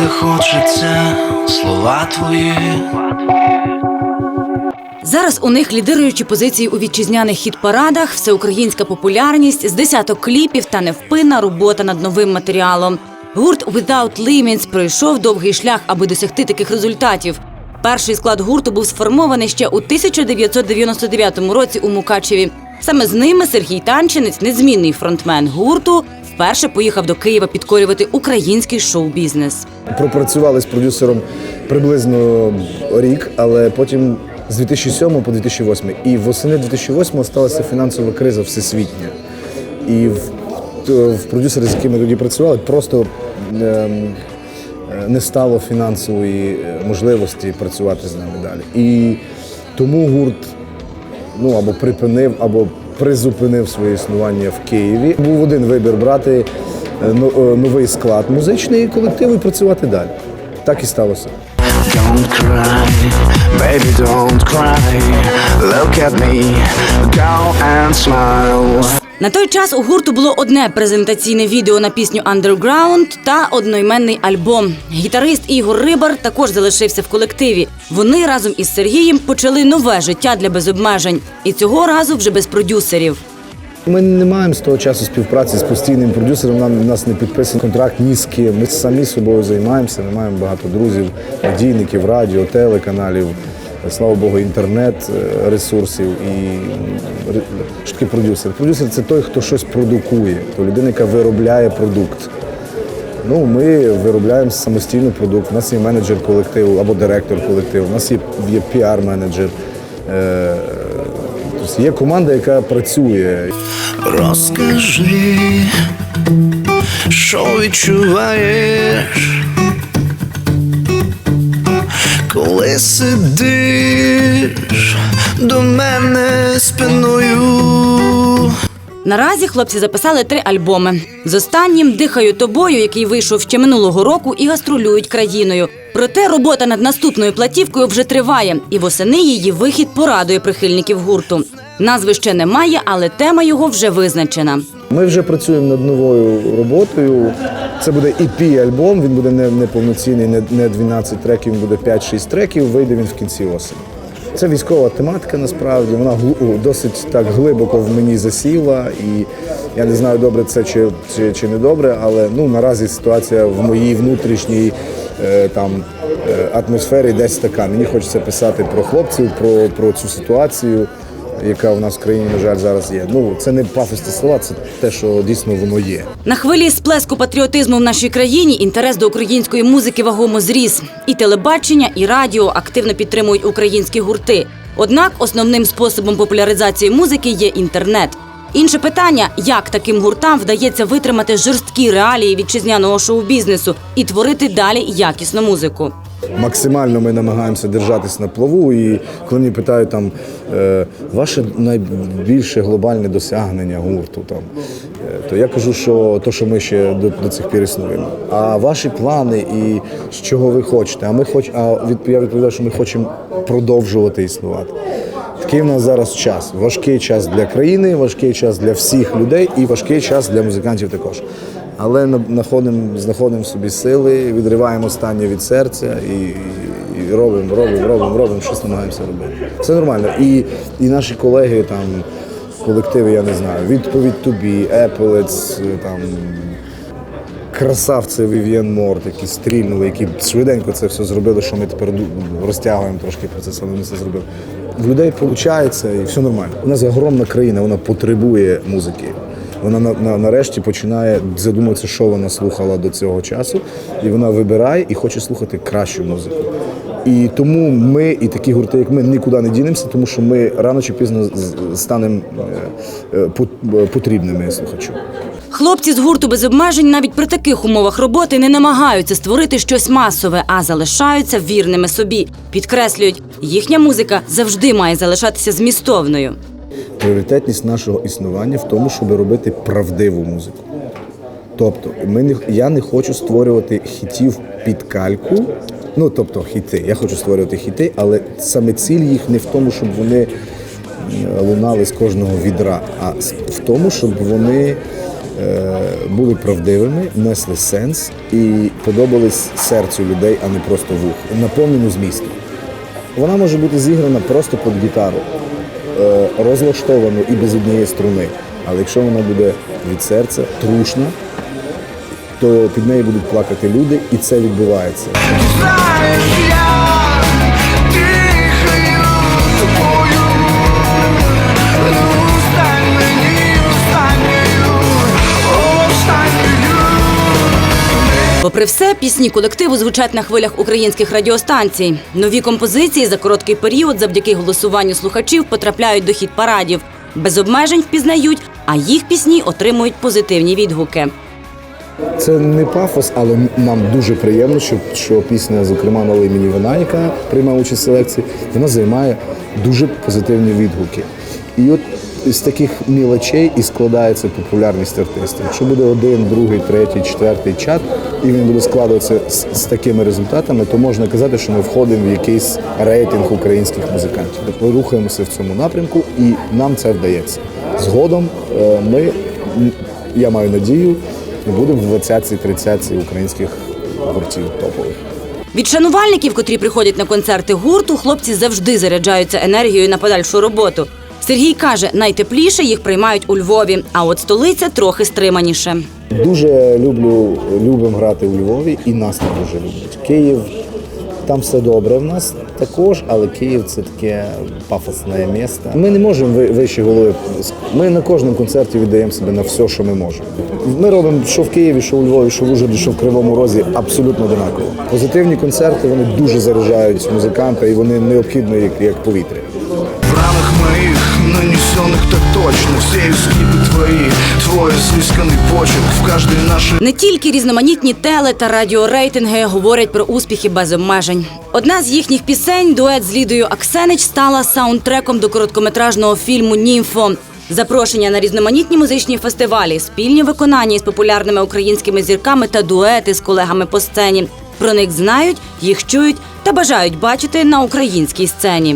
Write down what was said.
Чути хочеться слова твої. Зараз у них лідируючі позиції у вітчизняних хіт-парадах, всеукраїнська популярність, з десяток кліпів та невпинна робота над новим матеріалом. Гурт Without Limits пройшов довгий шлях, аби досягти таких результатів. Перший склад гурту був сформований ще у 1999 році у Мукачеві. Саме з ними Сергій Танчинець, незмінний фронтмен гурту, вперше поїхав до Києва підкорювати український шоу-бізнес. пропрацювали з продюсером приблизно рік, але потім з 2007 по 2008. І восени 2008 сталася фінансова криза всесвітня. І в, в продюсери, з якими тоді працювали, просто ем, е, не стало фінансової е, можливості працювати з нами далі. І тому гурт ну або припинив, або призупинив своє існування в Києві. Був один вибір брати е, но- е, новий склад музичний колектив і працювати далі. Так і сталося. Don't cry, baby, don't cry. Look at me, go and smile. На той час у гурту було одне презентаційне відео на пісню Underground та одноіменний альбом. Гітарист Ігор Рибар також залишився в колективі. Вони разом із Сергієм почали нове життя для безобмежень, і цього разу вже без продюсерів. Ми не маємо з того часу співпраці з постійним продюсером. Нам нас не підписаний контракт ні з ким. Ми самі собою займаємося. Ми маємо багато друзів, надійників, радіо, телеканалів. Слава Богу, інтернет, е, ресурсів і що продюсер. Продюсер це той, хто щось продукує, то людина, яка виробляє продукт. Ну, ми виробляємо самостійно продукт. У нас є менеджер колективу або директор колективу, у нас є, є піар-менеджер. Е, тобто є команда, яка працює. Розкажи, що відчуваєш, коли сидиш до мене спиною. Наразі хлопці записали три альбоми. З останнім дихаю тобою, який вийшов ще минулого року, і гастролюють країною. Проте робота над наступною платівкою вже триває, і восени її вихід порадує прихильників гурту. Назви ще немає, але тема його вже визначена. Ми вже працюємо над новою роботою. Це буде EP альбом. Він буде не, не повноцінний, не, не 12 треків, він буде 5-6 треків. Вийде він в кінці осені. Це військова тематика насправді. Вона досить так глибоко в мені засіла, і я не знаю, добре це чи, чи, чи не добре, але ну наразі ситуація в моїй внутрішній е, там е, атмосфері десь така. Мені хочеться писати про хлопців, про, про цю ситуацію яка в нас в країні, на жаль, зараз є. Ну це не пафості слова, це те, що дійсно воно є. На хвилі сплеску патріотизму в нашій країні інтерес до української музики вагомо зріс. І телебачення, і радіо активно підтримують українські гурти. Однак основним способом популяризації музики є інтернет. Інше питання, як таким гуртам вдається витримати жорсткі реалії вітчизняного шоу-бізнесу і творити далі якісну музику. Максимально ми намагаємося держатись на плаву. І коли мені питають там е, ваше найбільше глобальне досягнення гурту, там е, то я кажу, що то, що ми ще до, до цих пір існуємо. А ваші плани і з чого ви хочете? А ми хоч, а від, я відповідаю, що ми хочемо продовжувати існувати. Такий в нас зараз час. Важкий час для країни, важкий час для всіх людей і важкий час для музикантів також. Але на- знаходимо, знаходимо собі сили, відриваємо останнє від серця і, і, робимо, робимо, робимо, робимо, щось намагаємося робити. Все нормально. І, і наші колеги там, колективи, я не знаю, відповідь тобі, Еполець, там красавці Вів'єн Морт, які стрільнули, які швиденько це все зробили, що ми тепер розтягуємо трошки процес, але вони це зробили. В людей виходить і все нормально. У нас огромна країна, вона потребує музики. Вона на, на, нарешті починає задумуватися, що вона слухала до цього часу, і вона вибирає і хоче слухати кращу музику. І тому ми, і такі гурти, як ми, нікуди не дінемося, тому що ми рано чи пізно станемо е, е, пот- потрібними слухачу. Хлопці з гурту без обмежень навіть при таких умовах роботи не намагаються створити щось масове, а залишаються вірними собі. Підкреслюють, їхня музика завжди має залишатися змістовною. Пріоритетність нашого існування в тому, щоб робити правдиву музику. Тобто, ми не, я не хочу створювати хітів під кальку. Ну, тобто хіти. Я хочу створювати хіти, але саме ціль їх не в тому, щоб вони е, лунали з кожного відра, а в тому, щоб вони е, були правдивими, несли сенс і подобались серцю людей, а не просто вуху. Наповнену змістом. Вона може бути зіграна просто під гітару, розлаштовану і без однієї струни. Але якщо вона буде від серця, трушна, то під нею будуть плакати люди, і це відбувається. Попри все, пісні колективу звучать на хвилях українських радіостанцій. Нові композиції за короткий період завдяки голосуванню слухачів потрапляють до хіт парадів. Без обмежень впізнають, а їх пісні отримують позитивні відгуки. Це не пафос, але нам дуже приємно, що, що пісня, зокрема, «Налий мені вина, яка приймає участь в селекції, вона займає дуже позитивні відгуки. І от з таких мілочей і складається популярність артистів. Якщо буде один, другий, третій, четвертий чат, і він буде складатися з, з такими результатами, то можна казати, що ми входимо в якийсь рейтинг українських музикантів. Тобто Ми рухаємося в цьому напрямку, і нам це вдається. Згодом е, ми, я маю надію, будемо в 20-30 українських гуртів топових. Від шанувальників, котрі приходять на концерти гурту, хлопці завжди заряджаються енергією на подальшу роботу. Сергій каже, найтепліше їх приймають у Львові, а от столиця трохи стриманіше. Дуже люблю, любимо грати у Львові, і нас там дуже люблять. Київ, там все добре в нас також, але Київ це таке пафосне місто. Ми не можемо ви- вище голови. Ми на кожному концерті віддаємо себе на все, що ми можемо. Ми робимо що в Києві, що у Львові, що в Ужгороді, що в Кривому Розі абсолютно одинаково. Позитивні концерти вони дуже заряджають музиканта і вони необхідні як, як повітря так точно Все изгибы твои, твой изысканный почерк В каждой нашей Не тільки різноманітні теле та радіорейтинги говорять про успіхи без обмежень. Одна з їхніх пісень, дует з Лідою Аксенич, стала саундтреком до короткометражного фільму Німфо. Запрошення на різноманітні музичні фестивалі, спільні виконання із популярними українськими зірками та дуети з колегами по сцені. Про них знають, їх чують та бажають бачити на українській сцені.